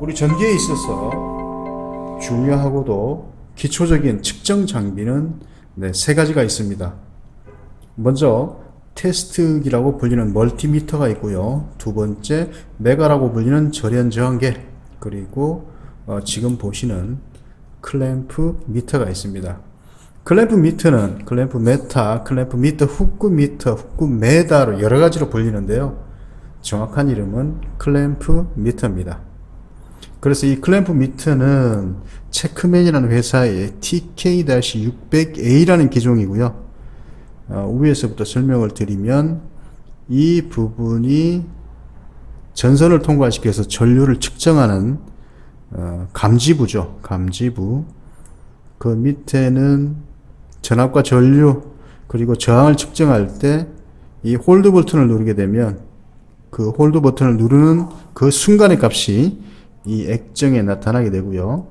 우리 전기에 있어서 중요하고도 기초적인 측정 장비는 네, 세 가지가 있습니다. 먼저 테스트기라고 불리는 멀티미터가 있고요. 두 번째 메가라고 불리는 절연 저항계 그리고 어, 지금 보시는 클램프 미터가 있습니다. 클램프 미터는 클램프 메타, 클램프 미터, 후크 미터, 후크 메다로 여러 가지로 불리는데요. 정확한 이름은 클램프 미터입니다. 그래서 이 클램프 미터는 체크맨이라는 회사의 TK-600A라는 기종이고요. 어, 위에서부터 설명을 드리면 이 부분이 전선을 통과시켜서 전류를 측정하는 어, 감지부죠. 감지부. 그 밑에는 전압과 전류 그리고 저항을 측정할 때 이 홀드 버튼을 누르게 되면 그 홀드 버튼을 누르는 그 순간의 값이 이 액정에 나타나게 되고요.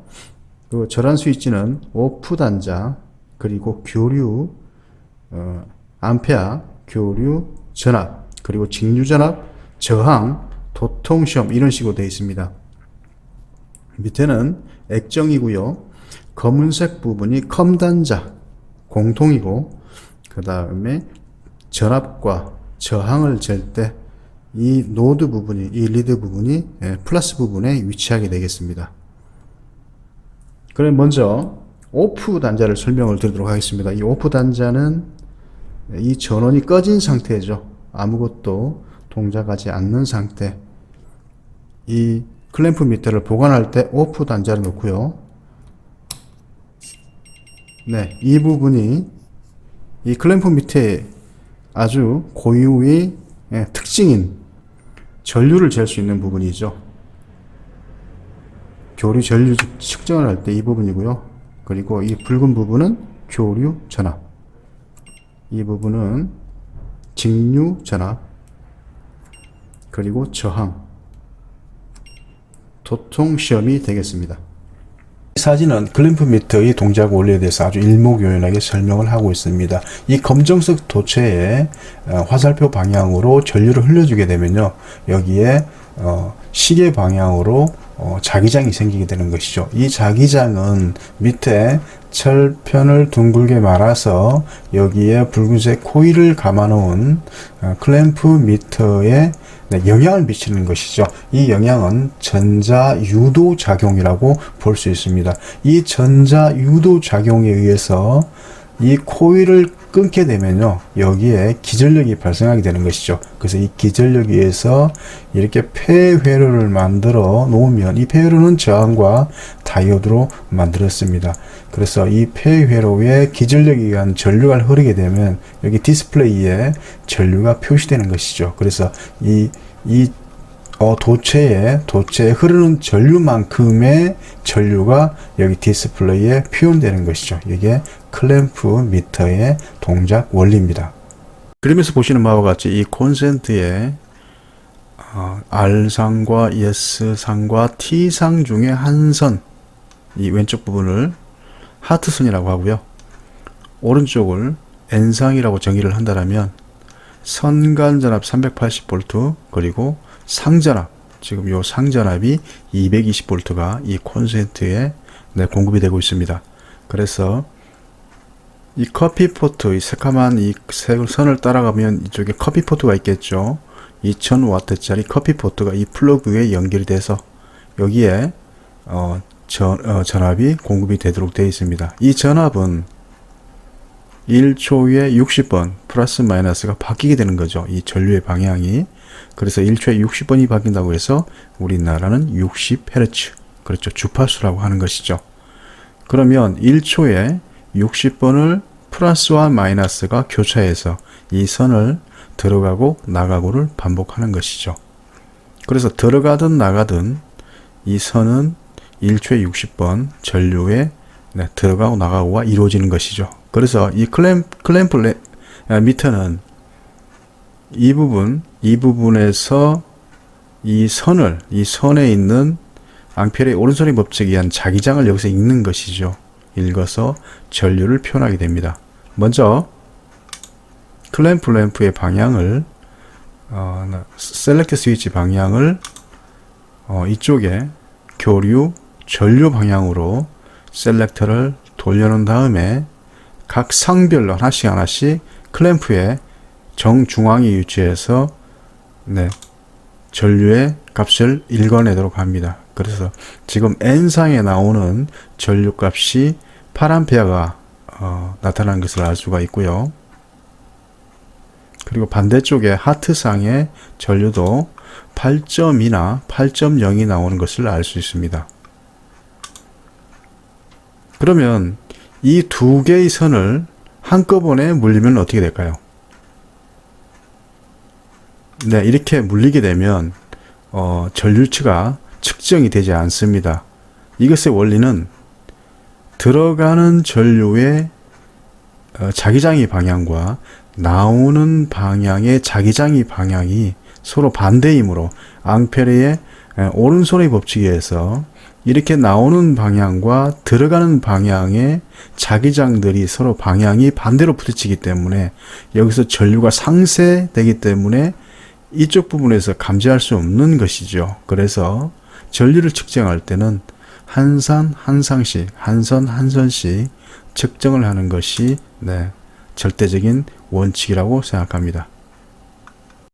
그 절한 스위치는 오프 단자 그리고 교류 어, 암페아, 교류, 전압, 그리고 직류 전압, 저항, 도통 시험 이런 식으로 되어 있습니다. 밑에는 액정이고요. 검은색 부분이 컴 단자 공통이고 그 다음에 전압과 저항을 잴때 이 노드 부분이 이 리드 부분이 예, 플러스 부분에 위치하게 되겠습니다. 그럼 먼저 오프 단자를 설명을 드리도록 하겠습니다. 이 오프 단자는 이 전원이 꺼진 상태죠. 아무것도 동작하지 않는 상태. 이 클램프 미터를 보관할 때 오프 단자를 놓고요. 네, 이 부분이 이 클램프 밑에 아주 고유의 예, 특징인 전류를 잴 수 있는 부분이죠. 교류 전류 측정을 할 때 이 부분이고요. 그리고 이 붉은 부분은 교류 전압. 이 부분은 직류 전압. 그리고 저항. 도통 시험이 되겠습니다. 이 사진은 클램프 미터의 동작 원리에 대해서 아주 일목요연하게 설명을 하고 있습니다. 이 검정색 도체에 어, 화살표 방향으로 전류를 흘려주게 되면요. 여기에 어, 시계 방향으로 어, 자기장이 생기게 되는 것이죠. 이 자기장은 밑에 철편을 둥글게 말아서 여기에 붉은색 코일을 감아놓은 어, 클램프 미터에 네, 영향을 미치는 것이죠. 이 영향은 전자 유도 작용이라고 볼 수 있습니다. 이 전자 유도 작용에 의해서 이 코일을 끊게 되면요 여기에 기전력이 발생하게 되는 것이죠 그래서 이 기전력에 의해서 이렇게 폐회로를 만들어 놓으면 이 폐회로는 저항과 다이오드로 만들었습니다 그래서 이 폐회로에 기전력에 의한 전류가 흐르게 되면 여기 디스플레이에 전류가 표시되는 것이죠 그래서 이, 이 어, 도체에, 도체에 흐르는 전류만큼의 전류가 여기 디스플레이에 표현되는 것이죠. 이게 클램프 미터의 동작 원리입니다. 그림에서 보시는 바와 같이 이 콘센트에 어, R상과 S상과 T상 중에 한 선, 이 왼쪽 부분을 하트선이라고 하고요. 오른쪽을 N상이라고 정의를 한다면 선간전압 380V 그리고 상전압 지금 요 상전압이 220V가 이 콘센트에 네, 공급이 되고 있습니다. 그래서 이 커피포트, 이 새카만 이 선을 따라가면 이쪽에 커피포트가 있겠죠. 2000W짜리 커피포트가 이 플러그에 연결이 돼서 여기에 어, 전, 어, 전압이 공급이 되도록 되어 있습니다. 이 전압은 1초에 60번 플러스 마이너스가 바뀌게 되는 거죠. 이 전류의 방향이. 그래서 1초에 60번이 바뀐다고 해서 우리나라는 60Hz. 그렇죠. 주파수라고 하는 것이죠. 그러면 1초에 60번을 플러스와 마이너스가 교차해서 이 선을 들어가고 나가고를 반복하는 것이죠. 그래서 들어가든 나가든 이 선은 1초에 60번 전류에 네, 들어가고 나가고가 이루어지는 것이죠. 그래서 이 클램, 클램프 레, 아, 미터는 이 부분, 이 부분에서 이 선을, 이 선에 있는 앙페르의 오른손의 법칙에 의한 자기장을 여기서 읽는 것이죠. 읽어서 전류를 표현하게 됩니다. 먼저 클램프 램프의 방향을 어, 셀렉트 스위치 방향을 어, 이쪽에 교류, 전류 방향으로 셀렉터를 돌려놓은 다음에 각 상별로 하나씩 하나씩 클램프의 정중앙에 위치해서 네, 전류의 값을 읽어내도록 합니다. 그래서 지금 N상에 나오는 전류 값이 8A가 어, 나타난 것을 알 수가 있고요. 그리고 반대쪽에 하트상의 전류도 8.2나 8.0이 나오는 것을 알 수 있습니다. 그러면 이 두 개의 선을 한꺼번에 물리면 어떻게 될까요? 네, 이렇게 물리게 되면 어, 전류치가 측정이 되지 않습니다. 이것의 원리는 들어가는 전류의 어, 자기장이 방향과 나오는 방향의 자기장이 방향이 서로 반대이므로 앙페르의 에, 오른손의 법칙에 의해서 이렇게 나오는 방향과 들어가는 방향의 자기장들이 서로 방향이 반대로 부딪히기 때문에 여기서 전류가 상쇄되기 때문에 이쪽 부분에서 감지할 수 없는 것이죠. 그래서 전류를 측정할 때는 한선한 상씩, 한 선 한 선씩 측정을 하는 것이 네, 절대적인 원칙이라고 생각합니다.